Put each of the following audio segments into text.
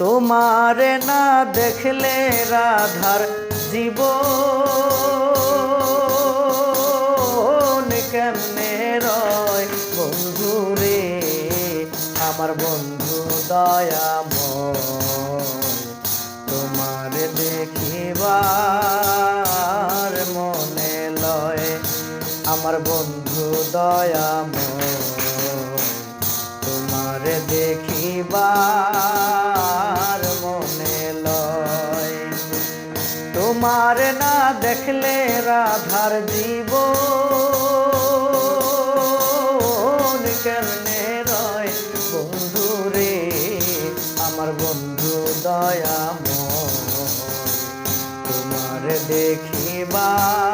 তোমারে না দেখলে রাধার জীব কেমনে রয়? বন্ধু রে, আমার বন্ধু দয়াময়, তোমার দেখিবার মনে লয়। আমার বন্ধু দয়াময়। তোমার না দেখলে রাধার জীব কেমনে রয়? বন্ধু রে আমার বন্ধু দয়াময় তোমার দেখিবার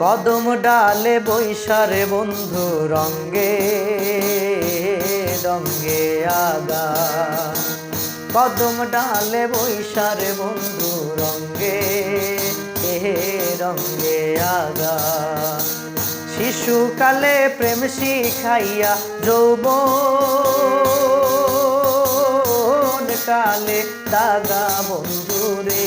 কদম ডালে বৈশারে বন্ধু রঙ্গে রঙ্গে আগা। কদম ডালে বৈশারে বন্ধু রঙ্গে, এ রঙ্গে আগা। শিশুকালে প্রেম শিখাইয়া যৌব কালে দাগা বন্ধু রে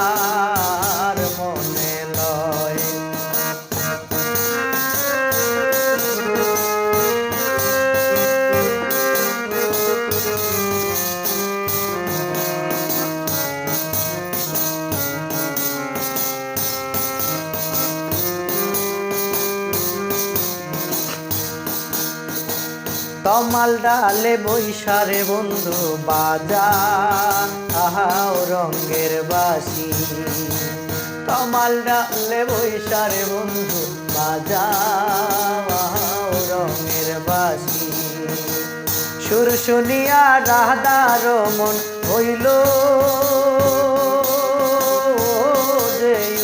তমাল ডালে বৈশারে বন্ধু, বাজা। আহাও রঙ্গের বাসি। তমাল ডালে বৈশারে বন্ধু, বাজা। আহাও রঙের বাসি। সুর শুনিয়া রাধার মন হইল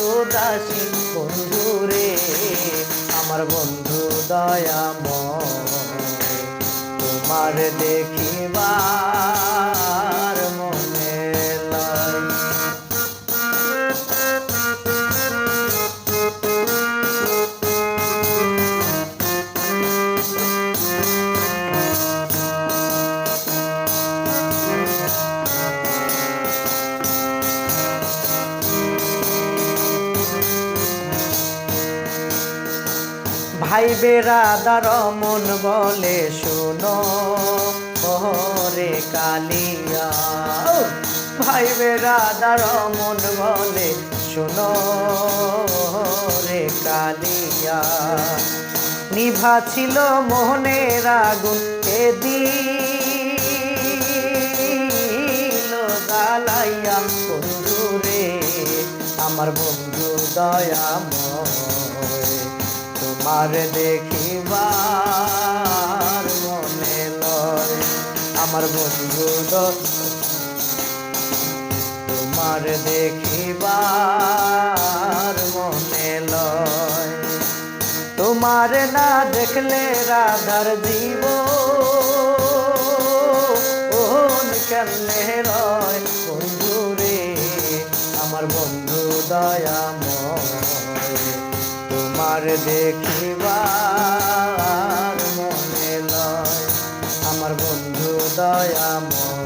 উদাসী বন্ধু রে, আমার বন্ধু দয়াময়। তোমার দেখিবার ভাই বেরাদার মন বলে শোনো, ওরে কালিয়া। ভাই বেরাদার মন বলে শোনো রে কালিয়া। নিভা ছিল মোহনের আগুন, এদিল গালাইয়া বন্ধু রে আমার বন্ধু দয়াময় তোমার দেখিবার মনে লয় আমার বন্ধু তোমার দেখিবার মনে লয়। তোমার না দেখলে রাধার জীব কেমনে রয় বন্ধু রে আমার বন্ধু দয়াময়। তোমার দেখিবার মনে লয়। আমার বন্ধু তোমার দেখি